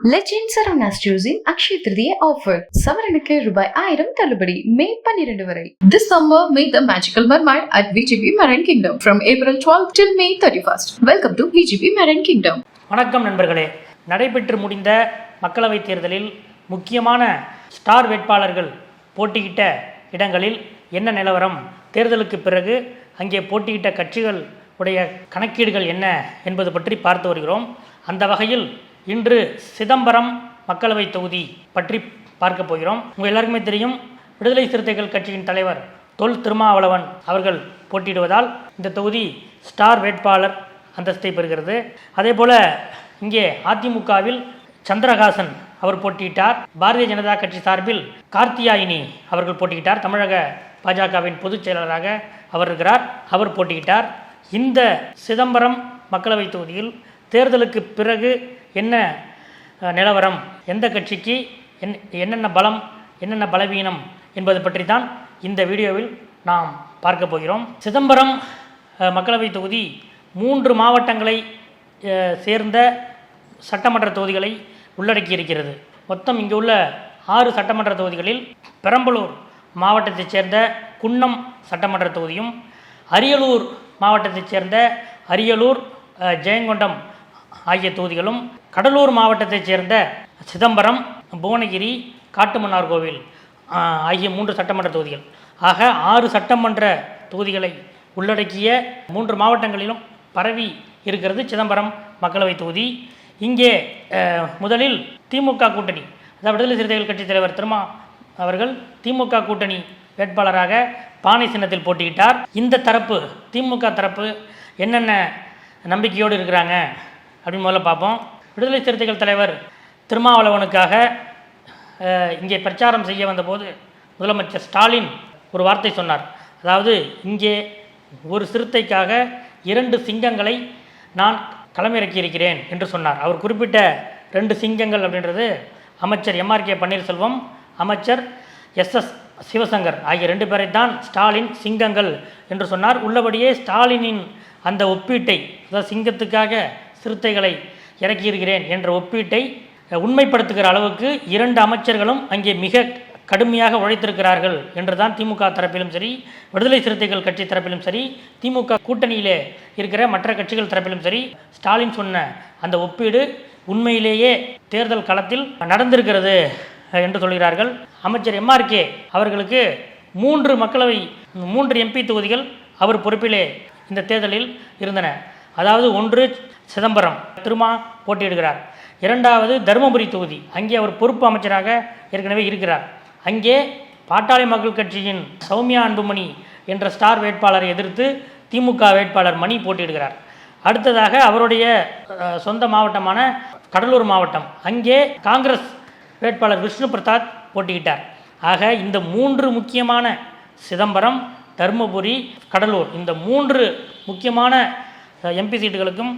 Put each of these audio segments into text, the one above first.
Legend Saravana ஸ்டோர்ஸின் Akshaya Tritiya offer சவரனுக்கு ரூபாய் ஆயிரம் தள்ளுபடி மே பன்னிரண்டு வரை This summer, meet the magical mermaid at VGP Marine Kingdom from April 12 till May 31st. Welcome to VGP Marine Kingdom. வணக்கம் நண்பர்களே. நடைபெற்று முடிந்த மக்களவைத் தேர்தலில் முக்கியமான ஸ்டார் வேட்பாளர்கள் போட்டியிட்ட இடங்களில் என்ன நிலவரம்? தேர்தலுக்கு பிறகு அங்கே போட்டியிட்ட கட்சிகள் உடைய கணக்கீடுகள் என்ன என்பது பற்றி பார்த்து வருகிறோம். அந்த வகையில் இன்று சிதம்பரம் மக்களவைத் தொகுதி பற்றி பார்க்க போகிறோம். உங்கள் எல்லாருக்குமே தெரியும் விடுதலை சிறுத்தைகள் கட்சியின் தலைவர் தொல் திருமாவளவன் அவர்கள் போட்டியிடுவதால் இந்த தொகுதி ஸ்டார் வேட்பாளர் அந்தஸ்தை பெறுகிறது. அதே போல இங்கே அதிமுகவில் சந்திரகாசன் அவர் போட்டியிட்டார். பாரதிய ஜனதா கட்சி சார்பில் கார்த்தியாயினி அவர்கள் போட்டியிட்டார். தமிழக பாஜகவின் பொதுச் செயலாளராக அவர் இருக்கிறார். அவர் போட்டியிட்டார். இந்த சிதம்பரம் மக்களவைத் தொகுதியில் தேர்தலுக்கு பிறகு என்ன நிலவரம்? எந்த கட்சிக்கு என் என்னென்ன பலம் என்னென்ன பலவீனம் என்பது பற்றி தான் இந்த வீடியோவில் நாம் பார்க்க போகிறோம். சிதம்பரம் மக்களவைத் தொகுதி மூன்று மாவட்டங்களை சேர்ந்த சட்டமன்ற தொகுதிகளை உள்ளடக்கி இருக்கிறது மொத்தம் இங்கு உள்ள ஆறு சட்டமன்ற தொகுதிகளில் பெரம்பலூர் மாவட்டத்தைச் சேர்ந்த குன்னம் சட்டமன்ற தொகுதியும் அரியலூர் மாவட்டத்தைச் சேர்ந்த அரியலூர் ஜெயங்கொண்டம் ஆகிய தொகுதிகளும் கடலூர் மாவட்டத்தைச் சேர்ந்த சிதம்பரம் புவனகிரி காட்டுமன்னார்கோவில் கோவில் ஆகிய மூன்று சட்டமன்ற தொகுதிகள். ஆக ஆறு சட்டமன்ற தொகுதிகளை உள்ளடக்கிய மூன்று மாவட்டங்களிலும் பரவி இருக்கிறது சிதம்பரம் மக்களவைத் தொகுதி. இங்கே முதலில் திமுக கூட்டணி. அதாவது விடுதலை சிறுத்தைகள் கட்சி தலைவர் திருமா அவர்கள் திமுக கூட்டணி வேட்பாளராக பானை சின்னத்தில் போட்டியிட்டார். இந்த தரப்பு திமுக தரப்பு என்னென்ன நம்பிக்கையோடு இருக்கிறாங்க அப்படின்னு முதல்ல பார்ப்போம். விடுதலை சிறுத்தைகள் தலைவர் திருமாவளவனுக்காக இங்கே பிரச்சாரம் செய்ய வந்தபோது முதலமைச்சர் ஸ்டாலின் ஒரு வார்த்தை சொன்னார். அதாவது இங்கே ஒரு சிறுத்தைக்காக இரண்டு சிங்கங்களை நான் களமிறக்கி இருக்கிறேன் என்று சொன்னார். அவர் குறிப்பிட்ட ரெண்டு சிங்கங்கள் அப்படின்றது அமைச்சர் எம்ஆர்கே பன்னீர்செல்வம் அமைச்சர் எஸ்எஸ் சிவசங்கர் ஆகிய ரெண்டு பேரை தான் ஸ்டாலின் சிங்கங்கள் என்று சொன்னார். உள்ளபடியே ஸ்டாலினின் அந்த ஒப்பீட்டை அதாவது சிங்கத்துக்காக சிறுத்தைகளை இறக்கியிருக்கிறேன் என்ற ஒப்பீட்டை உண்மைப்படுத்துகிற அளவுக்கு இரண்டு அமைச்சர்களும் அங்கே மிக கடுமையாக உழைத்திருக்கிறார்கள் என்றுதான் திமுக தரப்பிலும் சரி விடுதலை சிறுத்தைகள் கட்சி தரப்பிலும் சரி திமுக கூட்டணியிலே இருக்கிற மற்ற கட்சிகள் தரப்பிலும் சரி ஸ்டாலின் சொன்ன அந்த ஒப்பீடு உண்மையிலேயே தேர்தல் களத்தில் நடந்திருக்கிறது என்று சொல்கிறார்கள். அமைச்சர் எம்ஆர்கே அவர்களுக்கு மூன்று மக்களவை மூன்று எம்பி தொகுதிகள் அவர் பொறுப்பிலே இந்த தேர்தலில் இருந்தன. அதாவது ஒன்று சிதம்பரம் திருமா போட்டியிடுகிறார். இரண்டாவது தருமபுரி தொகுதி அங்கே அவர் பொறுப்பு அமைச்சராக ஏற்கனவே இருக்கிறார். அங்கே பாட்டாளி மக்கள் கட்சியின் சௌமியா அன்புமணி என்ற ஸ்டார் வேட்பாளரை எதிர்த்து திமுக வேட்பாளர் மணி போட்டியிடுகிறார். அடுத்ததாக அவருடைய சொந்த மாவட்டமான கடலூர் மாவட்டம் அங்கே காங்கிரஸ் வேட்பாளர் விஷ்ணு பிரசாத் போட்டியிட்டார். ஆக இந்த மூன்று முக்கியமான சிதம்பரம் தருமபுரி கடலூர் இந்த மூன்று முக்கியமான எம்பி சீட்டுகளுக்கும்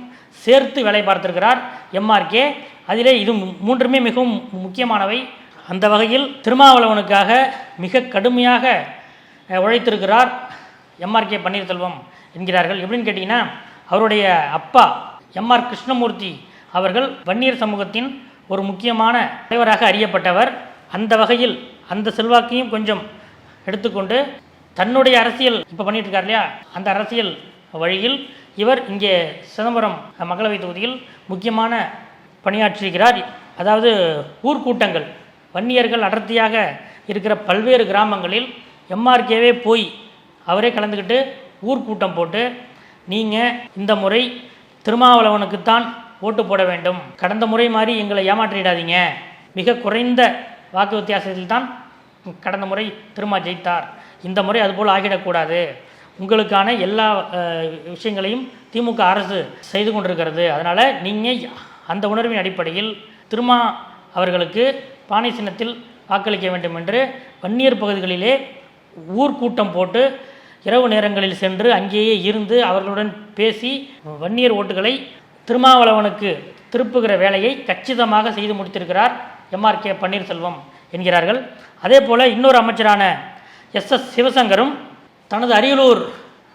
சேர்த்து வேலை பார்த்திருக்கிறார் எம்ஆர்கே அதிலே இது மூன்றுமே மிகவும் முக்கியமானவை. அந்த வகையில் திருமாவளவனுக்காக மிக கடுமையாக உழைத்திருக்கிறார் எம்ஆர்கே பன்னீர்செல்வம் என்கிறார்கள். எப்படின்னு கேட்டிங்கன்னா அவருடைய அப்பா எம்ஆர் கிருஷ்ணமூர்த்தி அவர்கள் வன்னியர் சமூகத்தின் ஒரு முக்கியமான தலைவராக அறியப்பட்டவர். அந்த வகையில் அந்த செல்வாக்கையும் கொஞ்சம் எடுத்துக்கொண்டு தன்னுடைய அரசியல் இப்போ பண்ணிட்டு இருக்கார் இல்லையா? அந்த அரசியல் வழியில் இவர் இங்கே சிதம்பரம் மக்களவை தொகுதியில் முக்கியமான பணியாற்றியிருக்கிறார் அதாவது ஊர்க்கூட்டங்கள். வன்னியர்கள் அடர்த்தியாக இருக்கிற பல்வேறு கிராமங்களில் எம்ஆர்கேவே போய் அவரே கலந்துக்கிட்டு ஊர்க்கூட்டம் போட்டு நீங்கள் இந்த முறை திருமாவளவனுக்குத்தான் ஓட்டு போட வேண்டும். கடந்த முறை மாதிரி எங்களை ஏமாற்றிடாதீங்க. மிக குறைந்த வாக்கு வித்தியாசத்தில் தான் கடந்த முறை திருமா ஜெயித்தார். இந்த முறை அதுபோல் ஆகிடக்கூடாது. உங்களுக்கான எல்லா விஷயங்களையும் திமுக அரசு செய்து கொண்டிருக்கிறது. அதனால் நீங்கள் அந்த உணர்வின் அடிப்படையில் திருமா அவர்களுக்கு பானை சின்னத்தில் வாக்களிக்க வேண்டும் என்று வன்னியர் பகுதிகளிலே ஊர்க்கூட்டம் போட்டு இரவு நேரங்களில் சென்று அங்கேயே இருந்து அவர்களுடன் பேசி வன்னியர் ஓட்டுகளை திருமாவளவனுக்கு திருப்புகிற வேலையை கச்சிதமாக செய்து முடித்திருக்கிறார் எம்ஆர்கே பன்னீர்செல்வம் என்கிறார்கள். அதே போல் இன்னொரு அமைச்சரான எஸ் எஸ் சிவசங்கரும் தனது அரியலூர்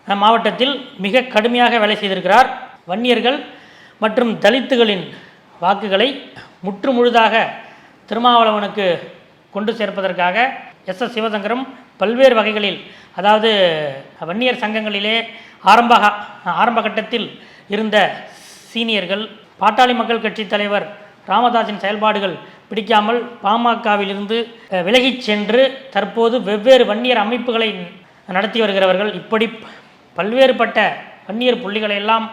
மாவட்டத்தில் மிக கடுமையாக வேலை செய்திருக்கிறார். வன்னியர்கள் மற்றும் தலித்துகளின் வாக்குகளை முற்று முழுதாக திருமாவளவனுக்கு கொண்டு சேர்ப்பதற்காக எஸ். எஸ். சிவசங்கரம் பல்வேறு வகைகளில் அதாவது வன்னியர் சங்கங்களிலே ஆரம்ப ஆரம்ப கட்டத்தில் இருந்த சீனியர்கள் பாட்டாளி மக்கள் கட்சி தலைவர் ராமதாஸின் செயல்பாடுகள் பிடிக்காமல் பாமகவிலிருந்து விலகிச் சென்று தற்போது வெவ்வேறு வன்னியர் அமைப்புகளை நடத்தி வருகிறவர்கள் இப்படி பல்வேறுபட்ட வன்னியர் புள்ளிகளை எல்லாம்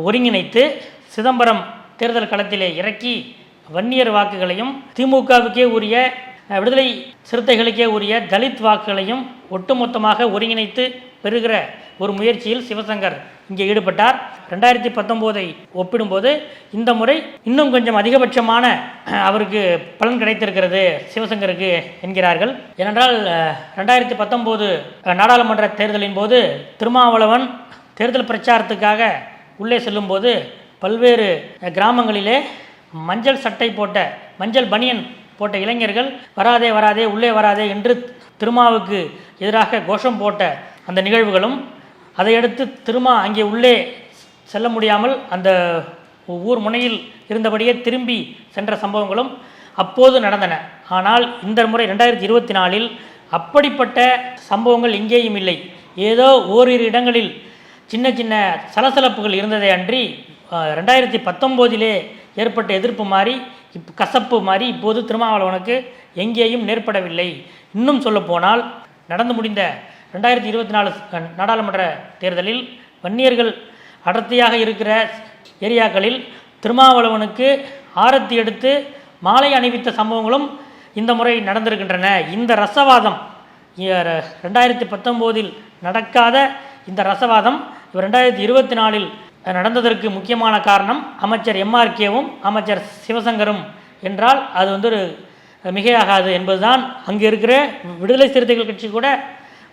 ஒருங்கிணைத்து சிதம்பரம் தேர்தல் களத்திலே இறக்கி வன்னியர் வாக்குகளையும் திமுகவுக்கே உரிய விடுதலை சிறுத்தைகளுக்கே உரிய தலித் வாக்குகளையும் ஒட்டுமொத்தமாக ஒருங்கிணைத்து பெறுகிற ஒரு முயற்சியில் சிவசங்கர் இங்கே ஈடுபட்டார். ரெண்டாயிரத்தி பத்தொம்போதை ஒப்பிடும்போது இந்த முறை இன்னும் கொஞ்சம் அதிகபட்சமான அவருக்கு பலன் கிடைத்திருக்கிறது சிவசங்கருக்கு என்கிறார்கள். ஏனென்றால் ரெண்டாயிரத்தி பத்தொம்போது நாடாளுமன்ற தேர்தலின் போது திருமாவளவன் தேர்தல் பிரச்சாரத்துக்காக உள்ளே செல்லும்போது பல்வேறு கிராமங்களிலே மஞ்சள் சட்டை போட்ட மஞ்சள் பனியன் போட்ட இளைஞர்கள் வராதே வராதே உள்ளே வராதே என்று திருமாவுக்கு எதிராக கோஷம் போட்ட அந்த நிகழ்வுகளும் அதையடுத்து திருமா அங்கே உள்ளே செல்ல முடியாமல் அந்த ஊர் முனையில் இருந்தபடியே திரும்பி சென்ற சம்பவங்களும் அப்போது நடந்தன. ஆனால் இந்த முறை ரெண்டாயிரத்தி இருபத்தி நாலில் அப்படிப்பட்ட சம்பவங்கள் எங்கேயும் இல்லை. ஏதோ ஓரிரு இடங்களில் சின்ன சின்ன சலசலப்புகள் இருந்ததே அன்றி ரெண்டாயிரத்தி பத்தொம்போதிலே ஏற்பட்ட எதிர்ப்பு மாறி இப் கசப்பு மாறி இப்போது திருமாவளவனுக்கு எங்கேயும் நேர்படவில்லை. இன்னும் சொல்லப்போனால் நடந்து முடிந்த ரெண்டாயிரத்தி இருபத்தி நாலு நாடாளுமன்ற தேர்தலில் வன்னியர்கள் அடர்த்தியாக இருக்கிற ஏரியாக்களில் திருமாவளவனுக்கு ஆரத்தி எடுத்து மாலை அணிவித்த சம்பவங்களும் இந்த முறை நடந்திருக்கின்றன. இந்த ரசவாதம் ரெண்டாயிரத்தி பத்தொம்போதில் நடக்காத இந்த ரசவாதம் இவர் ரெண்டாயிரத்தி இருபத்தி நாலில் நடந்ததற்கு முக்கியமான காரணம் அமைச்சர் எம்ஆர்கேவும் அமைச்சர் சிவசங்கரும். என்றால் அது வந்து ஒரு மிகையாகாது என்பதுதான் அங்கே இருக்கிற விடுதலை சிறுத்தைகள் கட்சி கூட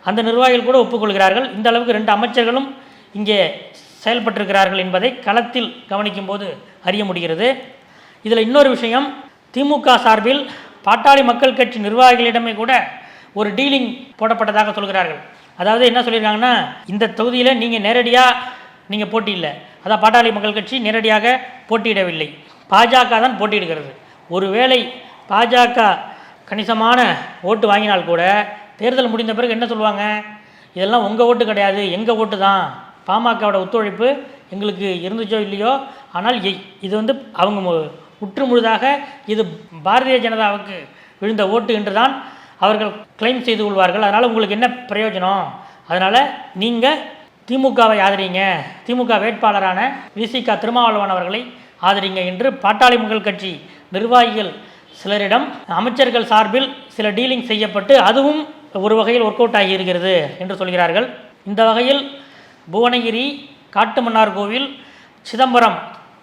அந்த நிர்வாகிகள் கூட ஒப்புக்கொள்கிறார்கள். இந்த அளவுக்கு ரெண்டு அமைச்சர்களும் இங்கே செயல்பட்டிருக்கிறார்கள் என்பதை களத்தில் கவனிக்கும் போது அறிய முடிகிறது. இதில் இன்னொரு விஷயம் திமுக சார்பில் பாட்டாளி மக்கள் கட்சி நிர்வாகிகளிடமே கூட ஒரு டீலிங் போடப்பட்டதாக சொல்கிறார்கள். அதாவது என்ன சொல்லியிருக்காங்கன்னா இந்த தொகுதியில் நீங்கள் நேரடியாக நீங்கள் போட்டியில்லை அதான் பாட்டாளி மக்கள் கட்சி நேரடியாக போட்டியிடவில்லை. பாஜக தான் போட்டியிடுகிறது. ஒருவேளை பாஜக கணிசமான ஓட்டு வாங்கினால் கூட தேர்தல் முடிந்த பிறகு என்ன சொல்லுவாங்க? இதெல்லாம் உங்கள் ஓட்டு கிடையாது எங்கள் ஓட்டு தான். பாமகவோட ஒத்துழைப்பு எங்களுக்கு இருந்துச்சோ இல்லையோ? ஆனால் இது வந்து அவங்க உற்று முற்று முழுதாக இது பாரதிய ஜனதாவுக்கு விழுந்த ஓட்டு என்று தான் அவர்கள் கிளைம் செய்து கொள்வார்கள். அதனால் உங்களுக்கு என்ன பிரயோஜனம்? அதனால் நீங்கள் திமுகவை ஆதரிங்க. திமுக வேட்பாளரான விசிக திருமாவளவன் அவர்களை ஆதரிங்க என்று பாட்டாளி மக்கள் கட்சி நிர்வாகிகள் சிலரிடம் அமைச்சர்கள் சார்பில் சில டீலிங் செய்யப்பட்டு அதுவும் ஒரு வகையில் ஒர்க் அவுட் ஆகியிருக்கிறது என்று சொல்கிறார்கள். இந்த வகையில் புவனகிரி காட்டுமன்னார் கோவில் சிதம்பரம்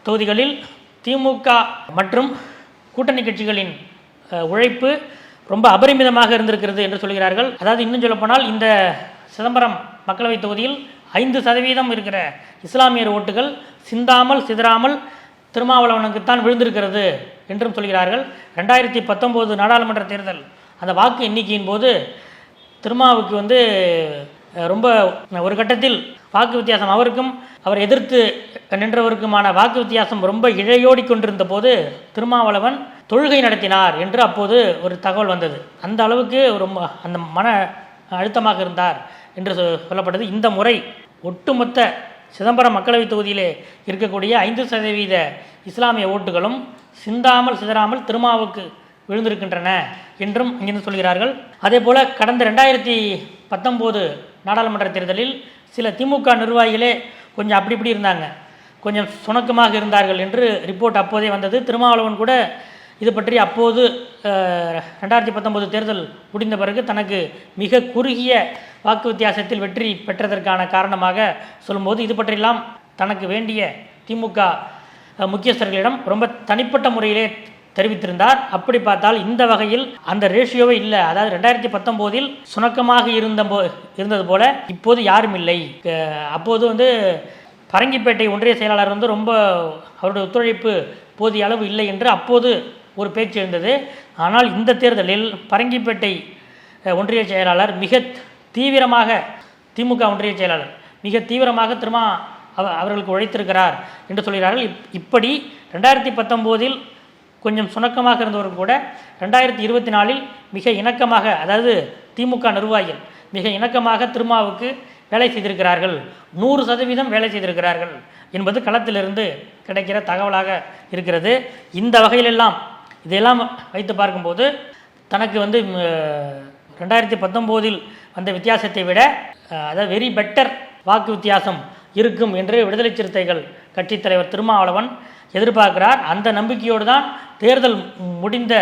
தொகுதிகளில் திமுக மற்றும் கூட்டணி கட்சிகளின் உழைப்பு ரொம்ப அபரிமிதமாக இருந்திருக்கிறது என்று சொல்கிறார்கள். அதாவது இன்னும் சொல்லப்போனால் இந்த சிதம்பரம் மக்களவைத் தொகுதியில் ஐந்து சதவீதம் இருக்கிற இஸ்லாமியர் ஓட்டுகள் சிந்தாமல் சிதறாமல் திருமாவளவனுக்குத்தான் விழுந்திருக்கிறது என்றும் சொல்கிறார்கள். ரெண்டாயிரத்தி பத்தொம்போது நாடாளுமன்ற தேர்தல் அந்த வாக்கு எண்ணிக்கையின் போது திருமாவுக்கு வந்து ரொம்ப ஒரு கட்டத்தில் வாக்கு வித்தியாசம் அவருக்கும் அவர் எதிர்த்து நின்றவருக்குமான வாக்கு வித்தியாசம் ரொம்ப இழையோடி கொண்டிருந்த போது திருமாவளவன் தொழுகை நடத்தினார் என்று அப்போது ஒரு தகவல் வந்தது. அந்த அளவுக்கு ரொம்ப அந்த மன அழுத்தமாக இருந்தார் என்று சொல்லப்பட்டது. இந்த முறை ஒட்டுமொத்த சிதம்பரம் மக்களவைத் தொகுதியிலே இருக்கக்கூடிய ஐந்து சதவீத இஸ்லாமிய ஓட்டுகளும் சிந்தாமல் சிதறாமல் திருமாவுக்கு விழுந்திருக்கின்றன என்றும் இங்கிருந்து சொல்கிறார்கள். அதே போல் கடந்த ரெண்டாயிரத்தி பத்தொம்போது நாடாளுமன்ற தேர்தலில் சில திமுக நிர்வாகிகளே கொஞ்சம் அப்படி இப்படி இருந்தாங்க. கொஞ்சம் சுணக்கமாக இருந்தார்கள் என்று ரிப்போர்ட் அப்போதே வந்தது. திருமாவளவன் கூட இது பற்றி அப்போது ரெண்டாயிரத்தி பத்தொம்போது தேர்தல் முடிந்த பிறகு தனக்கு மிக குறுகிய வாக்கு வித்தியாசத்தில் வெற்றி பெற்றதற்கான காரணமாக சொல்லும்போது இது பற்றியெல்லாம் தனக்கு வேண்டிய திமுக முக்கியஸ்தர்களிடம் ரொம்ப தனிப்பட்ட முறையிலே தெரிவித்திருந்தார். அப்படி பார்த்தால் இந்த வகையில் அந்த ரேஷியோவே இல்லை. அதாவது ரெண்டாயிரத்தி பத்தொம்போதில் சுணக்கமாக இருந்த போ இருந்தது போல இப்போது யாரும் இல்லை. அப்போது வந்து பரங்கிப்பேட்டை ஒன்றிய செயலாளர் வந்து ரொம்ப அவருடைய ஒத்துழைப்பு போதிய அளவு இல்லை என்று அப்போது ஒரு பேச்சு இருந்தது. ஆனால் இந்த தேர்தலில் பரங்கிப்பேட்டை ஒன்றிய செயலாளர் மிக தீவிரமாக திமுக ஒன்றிய செயலாளர் மிக தீவிரமாக திருமா அவ அவர்களுக்கு உழைத்திருக்கிறார் என்று சொல்கிறார்கள். இப் இப்படி ரெண்டாயிரத்தி பத்தொம்போதில் கொஞ்சம் சுணக்கமாக இருந்தவர்கள் கூட ரெண்டாயிரத்தி இருபத்தி நாலில் மிக இணக்கமாக அதாவது திமுக நிர்வாகிகள் மிக இணக்கமாக திருமாவுக்கு வேலை செய்திருக்கிறார்கள். நூறு சதவீதம் வேலை செய்திருக்கிறார்கள் என்பது களத்திலிருந்து கிடைக்கிற தகவலாக இருக்கிறது. இந்த வகையிலெல்லாம் இதையெல்லாம் வைத்து பார்க்கும்போது தனக்கு வந்து ரெண்டாயிரத்தி பத்தொம்போதில் வந்த வித்தியாசத்தை விட அதாவது வெரி பெட்டர் வாக்கு வித்தியாசம் இருக்கும் என்று விடுதலை சிறுத்தைகள் கட்சித் தலைவர் திருமாவளவன் எதிர்பார்க்கிறார். அந்த நம்பிக்கையோடு தான் தேர்தல் முடிந்த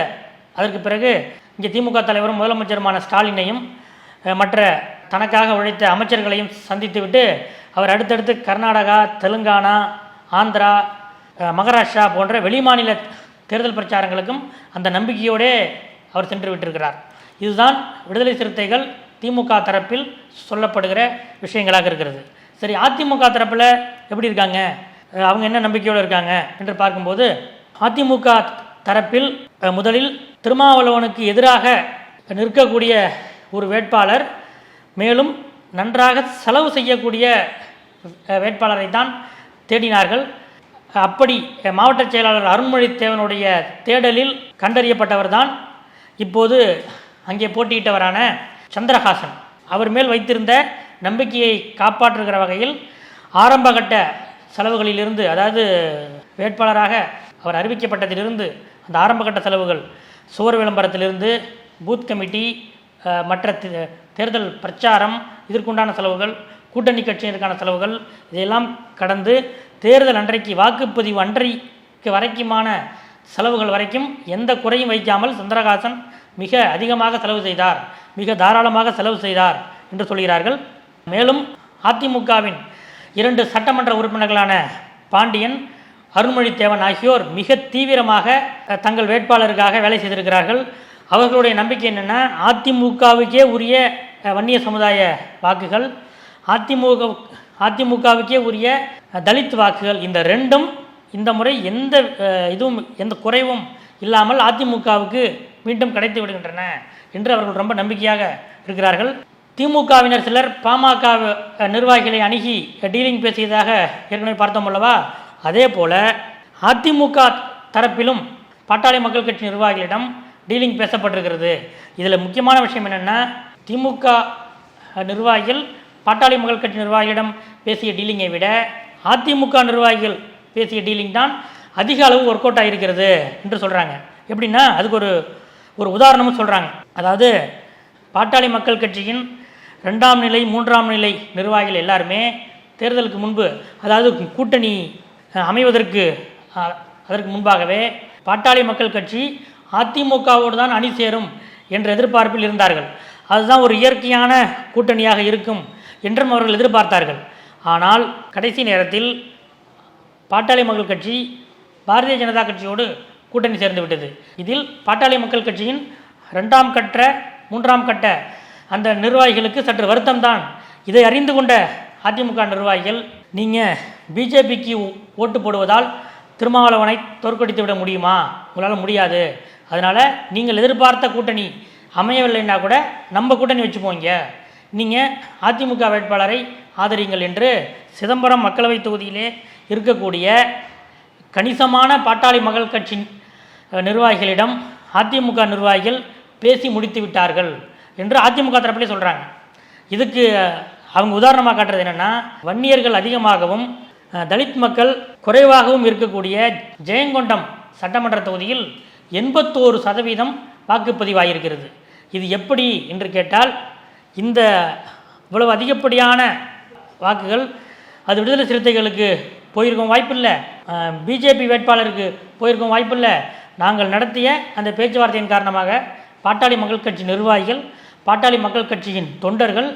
அதற்கு பிறகு இங்கே திமுக தலைவரும் முதலமைச்சருமான ஸ்டாலினையும் மற்ற தனக்காக உழைத்த அமைச்சர்களையும் சந்தித்துவிட்டு அவர் அடுத்தடுத்து கர்நாடகா தெலுங்கானா ஆந்திரா மகாராஷ்டிரா போன்ற வெளிமாநில தேர்தல் பிரச்சாரங்களுக்கும் அந்த நம்பிக்கையோடே அவர் சென்று விட்டிருக்கிறார். இதுதான் விடுதலை சிறுத்தைகள் திமுக தரப்பில் சொல்லப்படுகிற விஷயங்களாக இருக்கிறது. சரி அதிமுக தரப்பில் எப்படி இருக்காங்க? அவங்க என்ன நம்பிக்கையோடு இருக்காங்க என்று பார்க்கும்போது அதிமுக தரப்பில் முதலில் திருமாவளவனுக்கு எதிராக நிற்கக்கூடிய ஒரு வேட்பாளர் மேலும் நன்றாக செலவு செய்யக்கூடிய வேட்பாளரை தான் தேடினார்கள். அப்படி மாவட்ட செயலாளர் அருண்மொழி தேவனுடைய தேடலில் கண்டறியப்பட்டவர் தான். இப்போது அங்கே போட்டியிட்டவரான சந்திரஹாசன். அவர் மேல் வைத்திருந்த நம்பிக்கையை காப்பாற்றுகிற வகையில் ஆரம்பகட்ட செலவுகளிலிருந்து அதாவது வேட்பாளராக அவர் அறிவிக்கப்பட்டதிலிருந்து அந்த ஆரம்பகட்ட செலவுகள் சுவர் விளம்பரத்திலிருந்து பூத் கமிட்டி மற்ற தேர்தல் பிரச்சாரம் இதற்குண்டான செலவுகள் கூட்டணி கட்சியினருக்கான செலவுகள் இதையெல்லாம் கடந்து தேர்தல் அன்றைக்கு வாக்குப்பதிவு அன்றைக்கு வரைக்குமான செலவுகள் வரைக்கும் எந்த குறையும் வைக்காமல் சந்திரகாசன் மிக அதிகமாக செலவு செய்தார். மிக தாராளமாக செலவு செய்தார் என்று சொல்கிறார்கள். மேலும் அதிமுகவின் இரண்டு சட்டமன்ற உறுப்பினர்களான பாண்டியன் அருண்மொழித்தேவன் ஆகியோர் மிக தீவிரமாக தங்கள் வேட்பாளருக்காக வேலை செய்திருக்கிறார்கள். அவர்களுடைய நம்பிக்கை என்னென்னா அதிமுகவுக்கே உரிய வன்னிய சமுதாய வாக்குகள் அதிமுக அதிமுகவுக்கே உரிய தலித் வாக்குகள். இந்த ரெண்டும் இந்த முறை எந்த இதுவும் எந்த குறைவும் இல்லாமல் அதிமுகவுக்கு மீண்டும் கிடைத்து விடுகின்றன என்று அவர்கள் ரொம்ப நம்பிக்கையாக இருக்கிறார்கள். திமுகவினர் சிலர் பாமக நிர்வாகிகளை அணுகி டீலிங் பேசியதாக ஏற்கனவே பார்த்தோம் அல்லவா? அதே போல அதிமுக தரப்பிலும் பாட்டாளி மக்கள் கட்சி நிர்வாகிகளிடம் டீலிங் பேசப்பட்டிருக்கிறது. இதில் முக்கியமான விஷயம் என்னென்னா திமுக நிர்வாகிகள் பாட்டாளி மக்கள் கட்சி நிர்வாகிகளிடம் பேசிய டீலிங்கை விட அதிமுக நிர்வாகிகள் பேசிய டீலிங் தான் அதிக அளவு ஒர்க் அவுட் ஆகிருக்கிறது என்று சொல்கிறாங்க எப்படின்னா அதுக்கு ஒரு ஒரு உதாரணமும் சொல்கிறாங்க அதாவது பாட்டாளி மக்கள் கட்சியின் ரெண்டாம் நிலை மூன்றாம் நிலை நிர்வாகிகள் எல்லாருமே தேர்தலுக்கு முன்பு அதாவது கூட்டணி அமைவதற்கு அதற்கு முன்பாகவே பாட்டாளி மக்கள் கட்சி அதிமுகவோடு தான் அணி சேரும் என்ற எதிர்பார்ப்பில் இருந்தார்கள். அதுதான் ஒரு இயற்கையான கூட்டணியாக இருக்கும் என்றும் அவர்கள் எதிர்பார்த்தார்கள். ஆனால் கடைசி நேரத்தில் பாட்டாளி மக்கள் கட்சி பாரதிய ஜனதா கட்சியோடு கூட்டணி சேர்ந்து விட்டது. இதில் பாட்டாளி மக்கள் கட்சியின் ரெண்டாம் கட்ட மூன்றாம் கட்ட அந்த நிர்வாகிகளுக்கு சற்று வருத்தம்தான். இதை அறிந்து கொண்ட அதிமுக நிர்வாகிகள் நீங்கள் பிஜேபிக்கு ஓட்டு போடுவதால் திருமாவளவனை தோற்கடித்து விட முடியுமா? உங்களால் முடியாது. அதனால் நீங்கள் எதிர்பார்த்த கூட்டணி அமையவில்லைன்னா கூட நம்ம கூட்டணி வச்சுப்போங்க. நீங்கள் அதிமுக வேட்பாளரை ஆதரிங்கள் என்று சிதம்பரம் மக்களவைத் தொகுதியிலே இருக்கக்கூடிய கணிசமான பாட்டாளி மகள் கட்சி நிர்வாகிகளிடம் அதிமுக நிர்வாகிகள் பேசி முடித்து விட்டார்கள் என்று அதிமுக தரப்பிலே சொல்கிறாங்க இதுக்கு அவங்க உதாரணமாக காட்டுறது என்னென்னா வன்னியர்கள் அதிகமாகவும் தலித் மக்கள் குறைவாகவும் இருக்கக்கூடிய ஜெயங்கொண்டம் சட்டமன்ற தொகுதியில் எண்பத்தோரு சதவீதம் வாக்குப்பதிவாகியிருக்கிறது இது எப்படி என்று கேட்டால் இந்த இவ்வளவு அதிகப்படியான வாக்குகள் அது விடுதலை சிறுத்தைகளுக்கு போயிருக்கும் வாய்ப்பில்லை. பிஜேபி வேட்பாளருக்கு போயிருக்கும் வாய்ப்பில்லை. நாங்கள் நடத்திய அந்த பேச்சுவார்த்தையின் காரணமாக பாட்டாளி மக்கள் கட்சி நிர்வாகிகள் பாட்டாளி மக்கள் கட்சியின் தொண்டர்கள்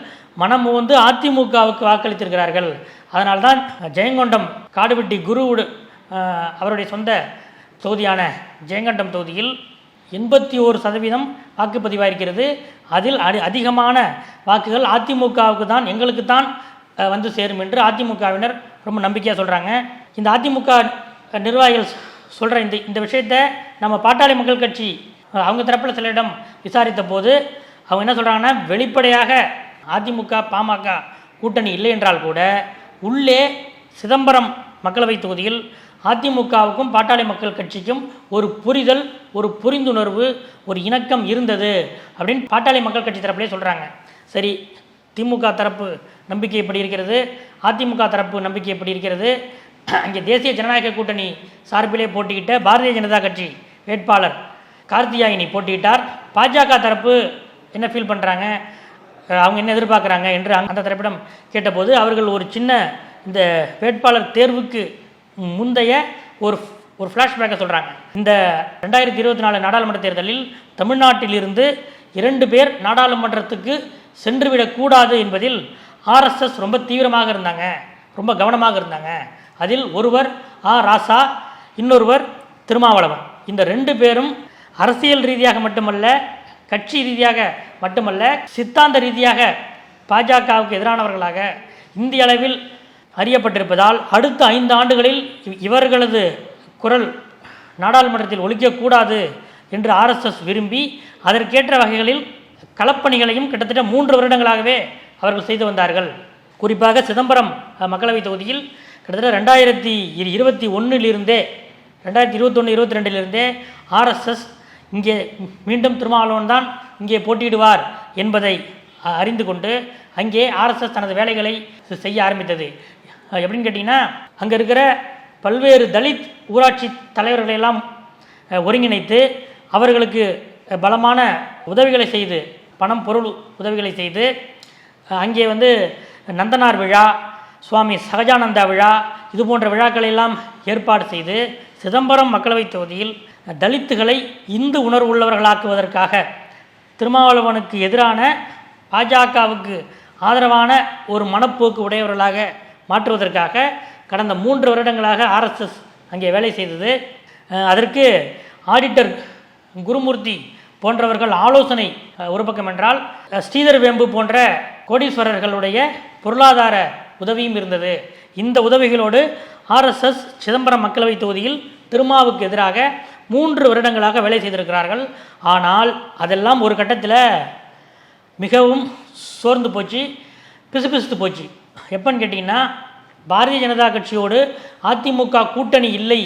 மனம் வந்து அதிமுகவுக்கு வாக்களித்திருக்கிறார்கள். அதனால்தான் ஜெயங்கொண்டம் காடுவெட்டி குருவுடு அவருடைய சொந்த தொகுதியான ஜெயங்கொண்டம் தொகுதியில் எண்பத்தி ஓரு சதவீதம் வாக்குப்பதிவாயிருக்கிறது அதில் அடி அதிகமான வாக்குகள் அதிமுகவுக்கு தான் எங்களுக்கு தான் வந்து சேரும் என்று அதிமுகவினர் ரொம்ப நம்பிக்கையாக சொல்கிறாங்க இந்த அதிமுக நிர்வாகிகள் சொல்கிற இந்த இந்த விஷயத்தை நம்ம பாட்டாளி மக்கள் கட்சி அவங்க தரப்பில் சிலரிடம் விசாரித்த போது அவங்க என்ன சொல்கிறாங்கன்னா வெளிப்படையாக அதிமுக பாமக கூட்டணி இல்லை என்றால் கூட உள்ளே சிதம்பரம் மக்களவை தொகுதியில் அதிமுகவுக்கும் பாட்டாளி மக்கள் கட்சிக்கும் ஒரு புரிதல் ஒரு புரிந்துணர்வு ஒரு இணக்கம் இருந்தது அப்படின்னு பாட்டாளி மக்கள் கட்சி தரப்புலேயே சொல்கிறாங்க சரி திமுக தரப்பு நம்பிக்கை எப்படி இருக்கிறது? அதிமுக தரப்பு நம்பிக்கை எப்படி இருக்கிறது? அங்கே தேசிய ஜனநாயக கூட்டணி சார்பிலே போட்டியிட்ட பாரதிய ஜனதா கட்சி வேட்பாளர் கார்த்தியாயினி போட்டியிட்டார். பாஜக தரப்பு என்ன ஃபீல் பண்ணுறாங்க அவங்க என்ன எதிர்பார்க்குறாங்க என்று அந்த அந்த தரப்பிடம் கேட்டபோது அவர்கள் ஒரு சின்ன இந்த வேட்பாளர் தேர்வுக்கு முந்தைய ஒரு ஒரு ஃப்ளாஷ்பேக்கை சொல்கிறாங்க இந்த ரெண்டாயிரத்தி இருபத்தி நாலு நாடாளுமன்ற தேர்தலில் தமிழ்நாட்டிலிருந்து இரண்டு பேர் நாடாளுமன்றத்துக்கு சென்றுவிடக்கூடாது என்பதில் ஆர்எஸ்எஸ் ரொம்ப தீவிரமாக இருந்தாங்க. ரொம்ப கவனமாக இருந்தாங்க. அதில் ஒருவர் ஆ ராசா இன்னொருவர் திருமாவளவன். இந்த ரெண்டு பேரும் அரசியல் ரீதியாக மட்டுமல்ல கட்சி ரீதியாக மட்டுமல்ல சித்தாந்த ரீதியாக பாஜகவுக்கு எதிரானவர்களாக இந்திய அளவில் அறியப்பட்டிருப்பதால் அடுத்த ஐந்து ஆண்டுகளில் இவர்களது குரல் நாடாளுமன்றத்தில் ஒலிக்கக்கூடாது என்று ஆர்எஸ்எஸ் விரும்பி அதற்கேற்ற வகைகளில் களப்பணிகளையும் கிட்டத்தட்ட மூன்று வருடங்களாகவே அவர்கள் செய்து வந்தார்கள். குறிப்பாக சிதம்பரம் மக்களவைத் தொகுதியில் கிட்டத்தட்ட ரெண்டாயிரத்தி இரு- இருபத்தி ஒன்றிலிருந்தே ரெண்டாயிரத்தி இருபத்தொன்று இருபத்தி ரெண்டிலிருந்தே ஆர்எஸ்எஸ் இங்கே மீண்டும் திருமாவளவன் தான் இங்கே போட்டியிடுவார் என்பதை அ- அறிந்து கொண்டு அங்கே ஆர்எஸ்எஸ் தனது வேலைகளை செய்ய ஆரம்பித்தது. எப்படின்னு கேட்டிங்கன்னா அங்கே இருக்கிற பல்வேறு தலித் ஊராட்சி தலைவர்களையெல்லாம் ஒருங்கிணைத்து அவர்களுக்கு பலமான உதவிகளை செய்து பணம் பொருள் உதவிகளை செய்து அங்கே வந்து நந்தனார் விழா சுவாமி சகஜானந்தா விழா இது போன்ற விழாக்களையெல்லாம் ஏற்பாடு செய்து சிதம்பரம் மக்களவைத் தொகுதியில் தலித்துகளை இந்து உணர்வு உள்ளவர்களாக்குவதற்காக திருமாவளவனுக்கு எதிரான பாஜகவுக்கு ஆதரவான ஒரு மனப்போக்கு உடையவர்களாக மாற்றுவதற்காக கடந்த மூன்று வருடங்களாக ஆர்எஸ்எஸ் அங்கே வேலை செய்தது. அதற்கு ஆடிட்டர் குருமூர்த்தி போன்றவர்கள் ஆலோசனை ஒரு பக்கம் என்றால் ஸ்ரீதர் வேம்பு போன்ற கோடீஸ்வரர்களுடைய பொருளாதார உதவியும் இருந்தது. இந்த உதவிகளோடு ஆர்எஸ்எஸ் சிதம்பரம் மக்களவைத் தொகுதியில் திருமாவுக்கு எதிராக மூன்று வருடங்களாக வேலை செய்திருக்கிறார்கள். ஆனால் அதெல்லாம் ஒரு கட்டத்தில் மிகவும் சோர்ந்து போச்சு பிசுபிசுத்து போச்சு. எப்போன்னு கேட்டிங்கன்னா பாரதிய ஜனதா கட்சியோடு அதிமுக கூட்டணி இல்லை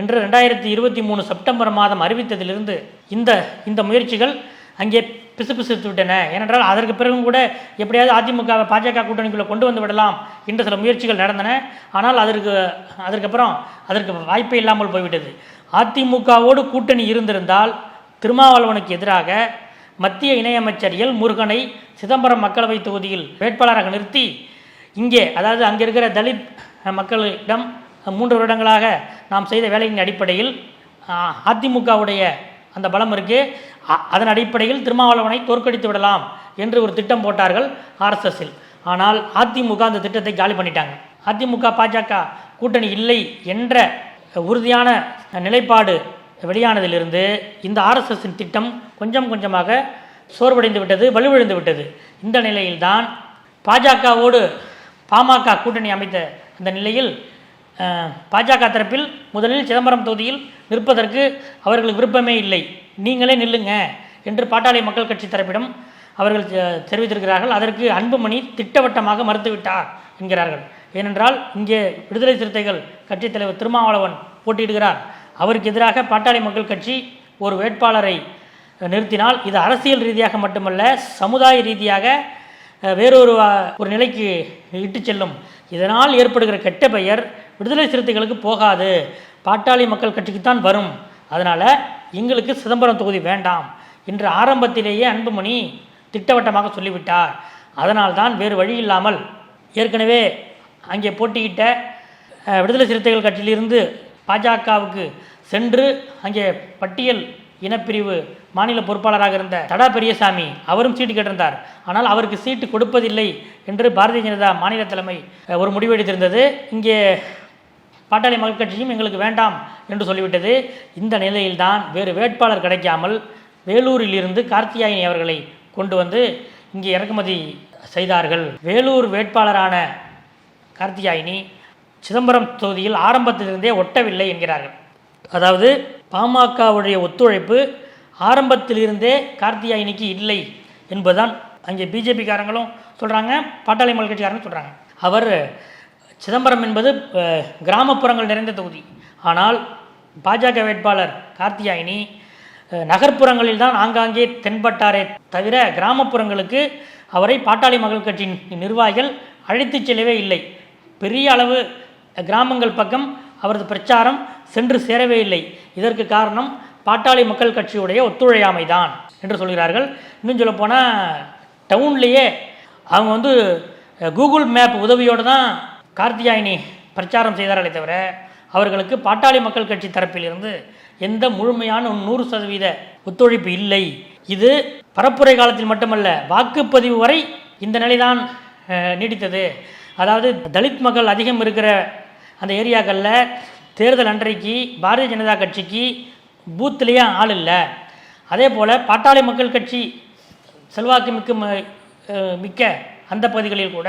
என்று ரெண்டாயிரத்தி இருபத்தி மூணு செப்டம்பர் மாதம் அறிவித்ததிலிருந்து இந்த இந்த முயற்சிகள் அங்கே பிசுபிசுத்து விட்டன. ஏனென்றால் அதற்கு பிறகும் கூட எப்படியாவது அதிமுகவை பாஜக கூட்டணிக்குள்ளே கொண்டு வந்து விடலாம் என்ற சில முயற்சிகள் நடந்தன. ஆனால் அதற்கு அதற்கப்புறம் அதற்கு வாய்ப்பே இல்லாமல் போய்விட்டது. அதிமுகவோடு கூட்டணி இருந்திருந்தால் திருமாவளவனுக்கு எதிராக மத்திய இணையமைச்சர் எல் முருகனை சிதம்பரம் மக்களவை தொகுதியில் வேட்பாளராக நிறுத்தி இங்கே அதாவது அங்கே இருக்கிற தலித் மக்களிடம் மூன்று வருடங்களாக நாம் செய்த வேலையின் அடிப்படையில் அதிமுகவுடைய அந்த பலம் இருக்கு. அதன் அடிப்படையில் திருமாவளவனை தோற்கடித்து விடலாம் என்று ஒரு திட்டம் போட்டார்கள் ஆர்எஸ்எஸ்ஸில் ஆனால் அதிமுக அந்த திட்டத்தை காலி பண்ணிட்டாங்க. அதிமுக பாஜக கூட்டணி இல்லை என்ற உறுதியான நிலைப்பாடு வெளியானதிலிருந்து இந்த ஆர்எஸ்எஸ்ஸின் திட்டம் கொஞ்சம் கொஞ்சமாக சோர்வடைந்து விட்டது வலுவிழந்து விட்டது. இந்த நிலையில்தான் பாஜகவோடு பாமக கூட்டணி அமைத்த அந்த நிலையில் பாஜக தரப்பில் முதலில் சிதம்பரம் தொகுதியில் நிற்பதற்கு அவர்களுக்கு விருப்பமே இல்லை. நீங்களே நில்லுங்க என்று பாட்டாளி மக்கள் கட்சி தரப்பிடம் அவர்கள் தெரிவித்திருக்கிறார்கள். அதற்கு அன்புமணி திட்டவட்டமாக மறுத்துவிட்டார் என்கிறார்கள். ஏனென்றால் இங்கே விடுதலை சிறுத்தைகள் கட்சித் தலைவர் திருமாவளவன் போட்டியிடுகிறார். அவருக்கு எதிராக பாட்டாளி மக்கள் கட்சி ஒரு வேட்பாளரை நிறுத்தினால் இது அரசியல் ரீதியாக மட்டுமல்ல சமுதாய ரீதியாக வேறொரு ஒரு நிலைக்கு இட்டு செல்லும். இதனால் ஏற்படுகிற கெட்ட பெயர் விடுதலை சிறுத்தைகளுக்கு போகாது. பாட்டாளி மக்கள் கட்சிக்கு தான் வரும். அதனால் எங்களுக்கு சிதம்பரம் தொகுதி வேண்டாம் என்று ஆரம்பத்திலேயே அன்புமணி திட்டவட்டமாக சொல்லிவிட்டார். அதனால்தான் வேறு வழி இல்லாமல் ஏற்கனவே அங்கே போட்டியிட்ட விடுதலை சிறுத்தைகள் கட்சியிலிருந்து பாஜகவுக்கு சென்று அங்கே பட்டியல் இனப்பிரிவு மாநில பொறுப்பாளராக இருந்த தடா பெரியசாமி அவரும் சீட்டு கேட்டிருந்தார். ஆனால் அவருக்கு சீட்டு கொடுப்பதில்லை என்று பாரதிய ஜனதா மாநில தலைமை ஒரு முடிவு எடுத்திருந்தது. இங்கே பாட்டாளி மக்கள் கட்சியும் எங்களுக்கு வேண்டாம் என்று சொல்லிவிட்டது. இந்த நிலையில்தான் வேறு வேட்பாளர் கிடைக்காமல் வேலூரிலிருந்து கார்த்தியாயினி அவர்களை கொண்டு வந்து இங்கே இறக்குமதி செய்தார்கள். வேலூர் வேட்பாளரான கார்த்தியாயினி சிதம்பரம் தொகுதியில் ஆரம்பத்திலிருந்தே ஒட்டவில்லை என்கிறார்கள். அதாவது பாமகவுடைய ஒத்துழைப்பு ஆரம்பத்திலிருந்தே கார்த்தியாயினிக்கு இல்லை என்பதுதான் அங்கே பிஜேபிக்காரங்களும் சொல்கிறாங்க பாட்டாளி மக்கள் கட்சிக்காரங்களும் சொல்கிறாங்க அவர் சிதம்பரம் என்பது கிராமப்புறங்கள் நிறைந்த தொகுதி. ஆனால் பாஜக வேட்பாளர் கார்த்தியாயினி நகர்ப்புறங்களில் தான் ஆங்காங்கே தென்பட்டாரே தவிர கிராமப்புறங்களுக்கு அவரை பாட்டாளி மக்கள் கட்சியின் நிர்வாகிகள் அழைத்துச் செல்லவே இல்லை. பெரிய அளவு கிராமங்கள் பக்கம் அவரது பிரச்சாரம் சென்று சேரவே இல்லை. இதற்கு காரணம் பாட்டாளி மக்கள் கட்சியுடைய ஒத்துழையாமை தான் என்று சொல்கிறார்கள். இன்னும் சொல்லப்போனால் டவுன்லேயே அவங்க வந்து கூகுள் மேப் உதவியோடு தான் கார்த்தியாயினி பிரச்சாரம் செய்தார்களே தவிர அவர்களுக்கு பாட்டாளி மக்கள் கட்சி தரப்பிலிருந்து எந்த முழுமையான நூறு சதவீத ஒத்துழைப்பு இல்லை. இது பரப்புரை காலத்தில் மட்டுமல்ல வாக்குப்பதிவு வரை இந்த நிலைதான் நீடித்தது. அதாவது தலித் மக்கள் அதிகம் இருக்கிற அந்த ஏரியாக்களில் தேர்தல் அன்றைக்கு பாரதிய ஜனதா கட்சிக்கு பூத்துலேயே ஆள் இல்லை. அதே போல் பாட்டாளி மக்கள் கட்சி செல்வாக்கு மிக்க ம- மிக்க அந்த பகுதிகளில் கூட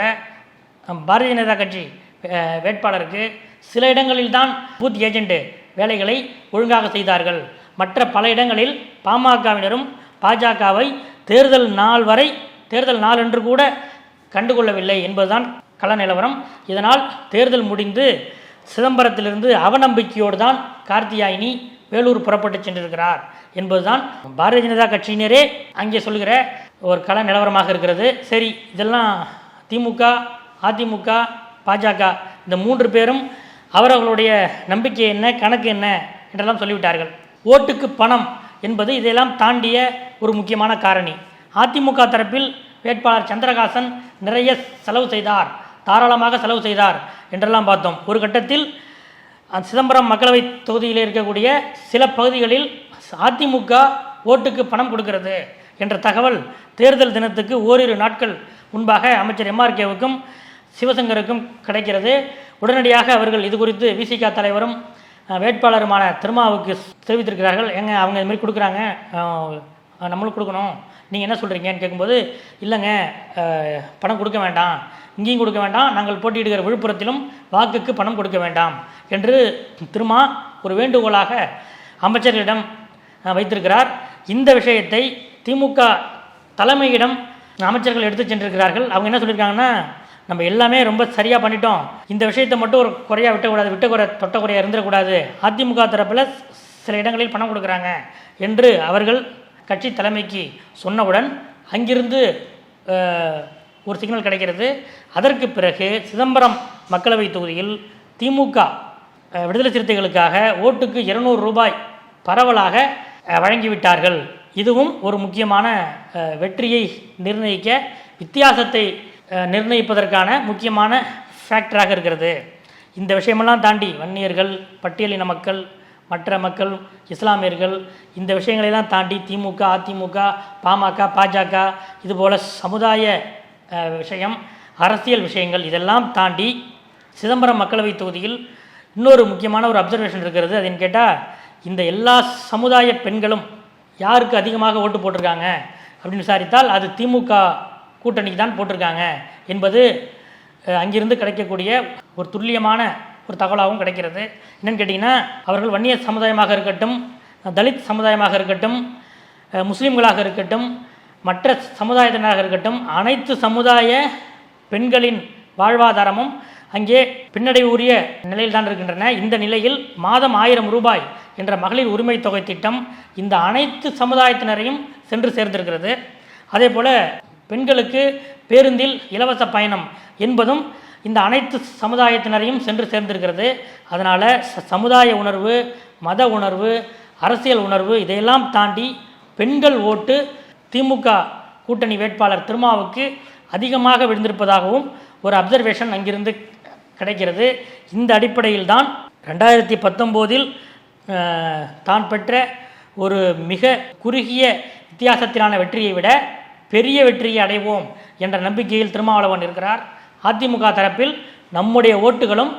பாரதிய ஜனதா கட்சி வேட்பாளருக்கு சில இடங்களில் தான் பூத் ஏஜெண்ட் வேலைகளை ஒழுங்காக செய்தார்கள். மற்ற பல இடங்களில் பாமகவினரும் பாஜகவை தேர்தல் நாள் வரை தேர்தல் நாள் என்று கூட கண்டுகொள்ளவில்லை என்பதுதான் கள நிலவரம். இதனால் தேர்தல் முடிந்து சிதம்பரத்திலிருந்து அவநம்பிக்கையோடு தான் கார்த்தியாயினி வேலூர் புறப்பட்டு சென்றிருக்கிறார் என்பதுதான் பாரதிய ஜனதா கட்சியினரே அங்கே சொல்கிற ஒரு கள நிலவரமாக இருக்கிறது. சரி இதெல்லாம் திமுக அதிமுக பாஜக இந்த மூன்று பேரும் அவரவர்களுடைய நம்பிக்கை என்ன கணக்கு என்ன என்றெல்லாம் சொல்லிவிட்டார்கள். ஓட்டுக்கு பணம் என்பது இதையெல்லாம் தாண்டிய ஒரு முக்கியமான காரணி. அதிமுக தரப்பில் வேட்பாளர் சந்திரகாசன் நிறைய செலவு செய்தார் தாராளமாக செலவு செய்தார் என்றெல்லாம் பார்த்தோம். ஒரு கட்டத்தில் சிதம்பரம் மக்களவை தொகுதியில் இருக்கக்கூடிய சில பகுதிகளில் அதிமுக ஓட்டுக்கு பணம் கொடுக்கிறது என்ற தகவல் தேர்தல் தினத்துக்கு ஓரிரு நாட்கள் முன்பாக அமைச்சர் எம்ஆர்கேவுக்கும் சிவசங்கருக்கும் கிடைக்கிறது. உடனடியாக அவர்கள் இது குறித்து விசிகா தலைவரும் வேட்பாளருமான திருமாவுக்கு தெரிவித்திருக்கிறார்கள். எங்க அவங்க இதுமாரி கொடுக்குறாங்க. நம்மளும் கொடுக்கணும். நீங்கள் என்ன சொல்கிறீங்கன்னு கேட்கும்போது இல்லைங்க பணம் கொடுக்க வேண்டாம். இங்கேயும் கொடுக்க வேண்டாம். நாங்கள் போட்டியிடுகிற விழுப்புரத்திலும் வாக்குக்கு பணம் கொடுக்க வேண்டாம் என்று திருமா ஒரு வேண்டுகோளாக அமைச்சர்களிடம் வைத்திருக்கிறார். இந்த விஷயத்தை திமுக தலைமையிடம் அமைச்சர்கள் எடுத்து சென்றிருக்கிறார்கள். அவங்க என்ன சொல்லியிருக்காங்கன்னா நம்ம எல்லாமே ரொம்ப சரியாக பண்ணிட்டோம். இந்த விஷயத்தை மட்டும் ஒரு குறையாக விட்டக்கூடாது விட்டக்குறை குறை தொட்ட குறையாக இருந்துடக்கூடாது. அதிமுக தரப்பில் சில இடங்களில் பணம் கொடுக்குறாங்க என்று அவர்கள் கட்சி தலைமைக்கு சொன்னவுடன் அங்கிருந்து ஒரு சிக்னல் கிடைக்கிறது. அதற்கு பிறகு சிதம்பரம் மக்களவை தொகுதியில் திமுக விடுதலை சிறுத்தைகளுக்காக ஓட்டுக்கு இருநூறு ரூபாய் பரவலாக வழங்கிவிட்டார்கள். இதுவும் ஒரு முக்கியமான வெற்றியை நிர்ணயிக்க வித்தியாசத்தை நிர்ணயிப்பதற்கான முக்கியமான ஃபேக்டராக இருக்கிறது. இந்த விஷயமெல்லாம் தாண்டி வன்னியர்கள் பட்டியலின மக்கள் மற்ற மக்கள் இஸ்லாமியர்கள் இந்த விஷயங்களெல்லாம் தாண்டி திமுக அதிமுக பாமக பாஜக இதுபோல் சமுதாய விஷயம் அரசியல் விஷயங்கள் இதெல்லாம் தாண்டி சிதம்பரம் மக்களவை தொகுதியில் இன்னொரு முக்கியமான ஒரு அப்சர்வேஷன் இருக்கிறது. அதுன்னு கேட்டால் இந்த எல்லா சமுதாய பெண்களும் யாருக்கு அதிகமாக ஓட்டு போட்டிருக்காங்க அப்படின்னு விசாரித்தால் அது திமுக கூட்டணிக்கு தான் போட்டிருக்காங்க என்பது அங்கிருந்து கிடைக்கக்கூடிய ஒரு துல்லியமான ஒரு தகவலாகவும் கிடைக்கிறது. என்னென்னு கேட்டிங்கன்னா அவர்கள் வன்னிய சமுதாயமாக இருக்கட்டும் தலித் சமுதாயமாக இருக்கட்டும் முஸ்லீம்களாக இருக்கட்டும் மற்ற சமுதாயத்தினராக இருக்கட்டும் அனைத்து சமுதாய பெண்களின் வாழ்வாதாரமும் அங்கே பின்னடைவுரிய நிலையில் தான் இருக்கின்றன. இந்த நிலையில் மாதம் ஆயிரம் ரூபாய் என்ற மகளிர் உரிமை தொகை திட்டம் இந்த அனைத்து சமுதாயத்தினரையும் சென்று சேர்ந்திருக்கிறது. அதே போல் பெண்களுக்கு பேருந்தில் இலவச பயணம் என்பதும் இந்த அனைத்து சமுதாயத்தினரையும் சென்று சேர்ந்திருக்கிறது. அதனால் ச- சமுதாய உணர்வு மத உணர்வு அரசியல் உணர்வு இதையெல்லாம் தாண்டி பெண்கள் ஓட்டு திமுக கூட்டணி வேட்பாளர் திருமாவுக்கு அதிகமாக விழுந்திருப்பதாகவும் ஒரு அப்சர்வேஷன் அங்கிருந்து கிடைக்கிறது. இந்த அடிப்படையில் தான் ரெண்டாயிரத்தி பத்தொம்போதில் தான் பெற்ற ஒரு மிக குறுகிய வித்தியாசத்திலான வெற்றியை விட பெரிய வெற்றியை அடைவோம் என்ற நம்பிக்கையில் திருமாவளவன் இருக்கிறார். அதிமுக தரப்பில் நம்முடைய ஓட்டுகளும்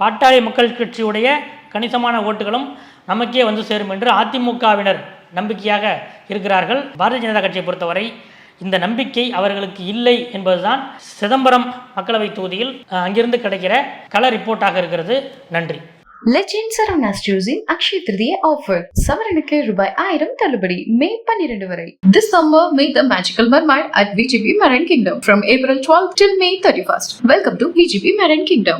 பாட்டாளி மக்கள் கட்சியுடைய கணிசமான ஓட்டுகளும் நமக்கே வந்து சேரும் என்று அதிமுகவினர் நம்பிக்கையாக இருக்கிறார்கள். பாரதிய ஜனதா கட்சியை பொறுத்தவரை இந்த நம்பிக்கை அவர்களுக்கு இல்லை என்பதுதான் சிதம்பரம் மக்களவை தொகுதியில் அங்கிருந்து கிடைக்கிற கள ரிப்போர்ட்டாக இருக்கிறது. நன்றி. லெஜெண்ட் சரவணாஸ் ஜூஸின் அக்ஷய திருதிய ஆஃபர் சவரனுக்கு ரூபாய் ஆயிரம் தள்ளுபடி மே பன்னிரண்டு வரை This summer, meet the magical mermaid at VGP Marine Kingdom from April 12 till May 31st. Welcome to VGP Marine Kingdom.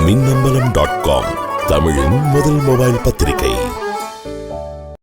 Minnambalam dot com தமிழின் முதல் மொபைல் பத்திரிகை